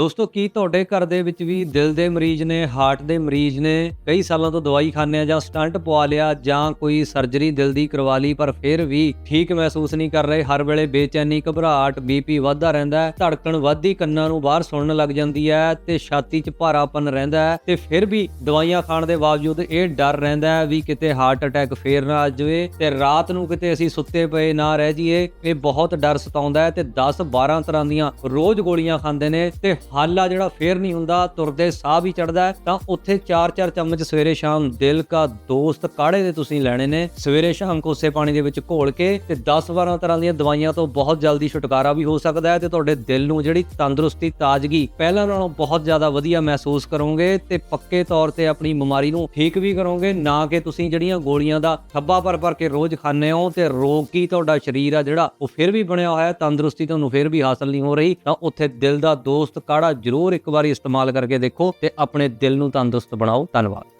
ਦੋਸਤੋ, ਕੀ ਤੁਹਾਡੇ ਘਰ ਦੇ ਵਿੱਚ ਵੀ ਦਿਲ ਦੇ ਮਰੀਜ਼ ਨੇ ਹਾਰਟ ਦੇ ਮਰੀਜ਼ ਨੇ ਕਈ ਸਾਲਾਂ ਤੋਂ ਦਵਾਈ ਖਾਂਦੇ ਆ ਜਾਂ ਸਟੰਟ ਪਵਾ ਲਿਆ ਜਾਂ ਕੋਈ ਸਰਜਰੀ ਦਿਲ ਦੀ ਕਰਵਾ ਲਈ, ਪਰ ਫਿਰ ਵੀ ਠੀਕ ਮਹਿਸੂਸ ਨਹੀਂ ਕਰ ਰਹੇ। ਹਰ ਵੇਲੇ ਬੇਚੈਨੀ, ਘਬਰਾਹਟ ਬੀਪੀ ਵੱਧਦਾ ਰਹਿੰਦਾ ਹੈ, ਧੜਕਣ ਵੱਧਦੀ, ਕੰਨਾਂ ਨੂੰ ਬਾਹਰ ਸੁਣਨ ਲੱਗ ਜਾਂਦੀ ਹੈ ਤੇ ਛਾਤੀ 'ਚ ਭਾਰਾਪਨ ਰਹਿੰਦਾ ਹੈ ਤੇ ਫਿਰ ਵੀ ਦਵਾਈਆਂ ਖਾਣ ਦੇ ਬਾਵਜੂਦ ਇਹ ਡਰ ਰਹਿੰਦਾ ਹੈ ਵੀ ਕਿਤੇ ਹਾਰਟ ਅਟੈਕ ਫੇਰ ਨਾ ਆ ਜਾਵੇ ਤੇ ਰਾਤ ਨੂੰ ਕਿਤੇ ਅਸੀਂ ਸੁੱਤੇ ਪਏ ਨਾ ਰਹਿ ਜਾਈਏ। ਇਹ ਬਹੁਤ ਡਰ ਸਤਾਉਂਦਾ ਹੈ ਤੇ 10 12 ਤਰ੍ਹਾਂ ਦੀਆਂ ਰੋਜ਼ ਗੋਲੀਆਂ ਖਾਂਦੇ ਨੇ ਤੇ ਹੱਲ ਆ ਜਿਹੜਾ ਫੇਰ ਨਹੀਂ ਹੁੰਦਾ, ਤੁਰਦੇ ਸਾਹ ਵੀ ਚੜਦਾ ਤਾਂ ਉੱਥੇ 4-4 ਚਮਚ ਸਵੇਰੇ ਸ਼ਾਮ ਦਿਲ ਕਾ ਦੋਸਤ ਕਾੜੇ ਦੇ ਤੁਸੀਂ ਲੈਣੇ ਨੇ। ਸਵੇਰੇ ਸ਼ਾਮ ਕੋਸੇ ਪਾਣੀ ਦੇ ਵਿੱਚ ਘੋਲ ਕੇ ਤੇ 10-12 ਤਰ੍ਹਾਂ ਦੀਆਂ ਦਵਾਈਆਂ ਤੋਂ ਬਹੁਤ ਜਲਦੀ ਛੁਟਕਾਰਾ ਵੀ ਹੋ ਸਕਦਾ ਹੈ ਤੇ ਤੁਹਾਡੇ ਦਿਲ ਨੂੰ ਜਿਹੜੀ ਤੰਦਰੁਸਤੀ, ਤਾਜ਼ਗੀ ਪਹਿਲਾਂ ਨਾਲੋਂ ਬਹੁਤ ਜ਼ਿਆਦਾ ਵਧੀਆ ਮਹਿਸੂਸ ਕਰੋਗੇ ਤੇ ਪੱਕੇ ਤੌਰ ਤੇ ਆਪਣੀ ਬਿਮਾਰੀ ਨੂੰ ਠੀਕ ਵੀ ਕਰੋਗੇ, ਨਾ ਕਿ ਤੁਸੀਂ ਜਿਹੜੀਆਂ ਗੋਲੀਆਂ ਦਾ ਥੱਬਾ ਭਰ ਭਰ ਕੇ ਰੋਜ਼ ਖਾਂਦੇ ਹੋ ਤੇ ਰੋਗ ਕੀ ਤੁਹਾਡਾ ਸਰੀਰ ਆ ਜਿਹੜਾ ਉਹ ਫਿਰ ਵੀ ਬਣਿਆ ਹੋਇਆ ਤੰਦਰੁਸਤੀ ਤੁਹਾਨੂੰ ਫਿਰ ਵੀ ਹਾਸਲ ਨਹੀਂ ਹੋ ਰਹੀ, ਤਾਂ ਉੱਥੇ ਦਿਲ ਦਾ ਦੋਸਤ ਕਾੜਾ ਜ਼ਰੂਰ ਇੱਕ ਵਾਰੀ ਇਸਤੇਮਾਲ ਕਰਕੇ ਦੇਖੋ ਤੇ ਆਪਣੇ ਦਿਲ ਨੂੰ ਤੰਦਰੁਸਤ ਬਣਾਓ। ਧੰਨਵਾਦ।